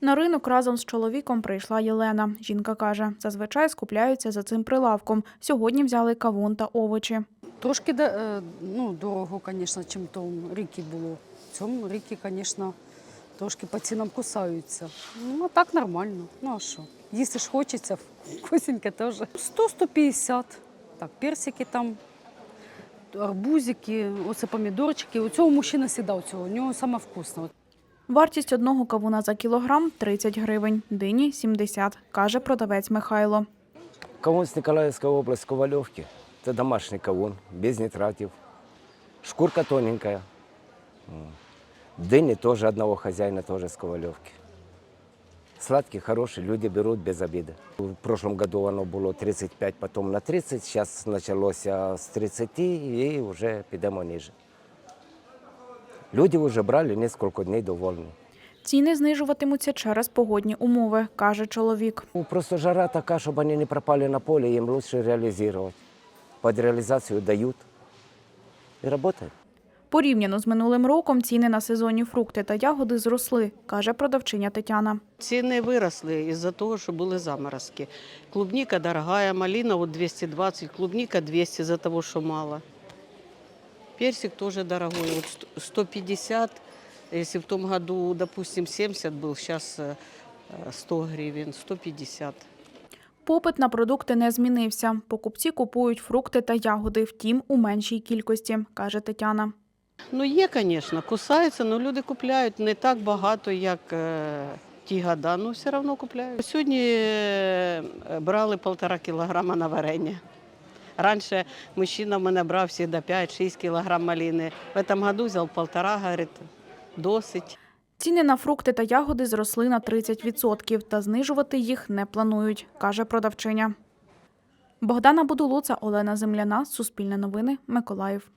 На ринок разом з чоловіком прийшла Єлена. Жінка каже, зазвичай скупляються за цим прилавком. Сьогодні взяли кавун та овочі. Трошки е, ну, дорого, звісно, чим тому ріки було. В цьому ріки, звісно, трошки по цінам кусаються. Ну, а так нормально. Ну а що? Їсти ж хочеться, вкусненьке теж. 100-150. Так, персики там, арбузики, оце помідорчики. У цього мужчина у цього, у нього саме вкусно. Вартість одного кавуна за кілограм 30 гривень, дині 70, каже продавець Михайло. Кавун з Николаївської області, Ковальовки. Це домашній кавун, без нитратів. Шкурка тоненькая. М. Дыни тоже одного хозяина, тоже с Ковалевки. Сладкий, хороший, люди берут без обиды. В прошлом году оно было 35, потом на 30, сейчас началось а, с 30 и уже підемо ниже. Люди уже брали несколько дней довольны. Ціни знижуватимуться через погодні умови, каже чоловік. Ну, Просто жара такая, чтобы они не пропали на поле, им лучше реализировать. Под реализацию дают и работает. Порівняно з минулим роком ціни на сезонні фрукти та ягоди зросли, каже продавчиня Тетяна. Ціни виросли із-за того, що були заморозки. Клубника дорогая, малина вот 220, клубника 200 из-за того, що мало. Персик тоже дорогой, вот 150. Если в том году, допустим, 70 был, сейчас 100 гривен, 150. Попит на продукти не змінився. Покупці купують фрукти та ягоди, втім у меншій кількості, каже Тетяна. Ну, є, звісно, кусаються, але люди купляють не так багато, як е, ті года, але все одно купляють. Сьогодні е, брали півтора кілограма на варення. Раніше мужчина в мене брав всегда 5-6 кілограм маліни. В цьому году взяв полтора, говорить, досить. Ціни на фрукти та ягоди зросли на 30% та знижувати їх не планують, каже продавчиня. Богдана Будулуца, Олена Земляна, Суспільне новини, Миколаїв.